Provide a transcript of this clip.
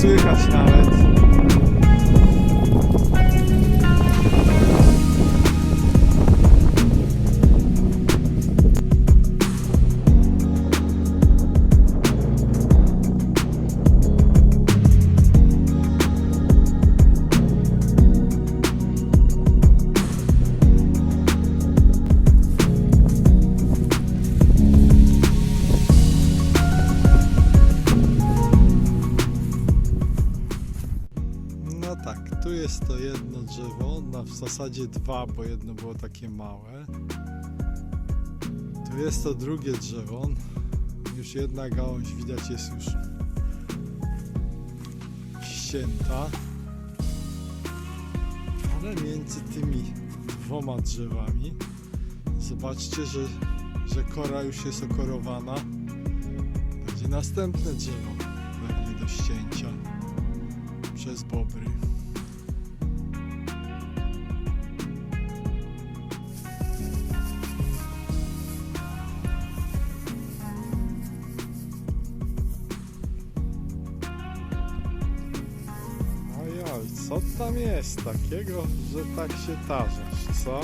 słychać nawet. Jest to jedno drzewo, na w zasadzie dwa, bo jedno było takie małe. Tu jest to drugie drzewo. Już jedna gałąź widać jest już ścięta. Ale między tymi dwoma drzewami zobaczcie, że, że kora już jest okorowana. Będzie następne drzewo pewnie do ścięcia przez bobry. Co tam jest takiego, że tak się tarzasz, co?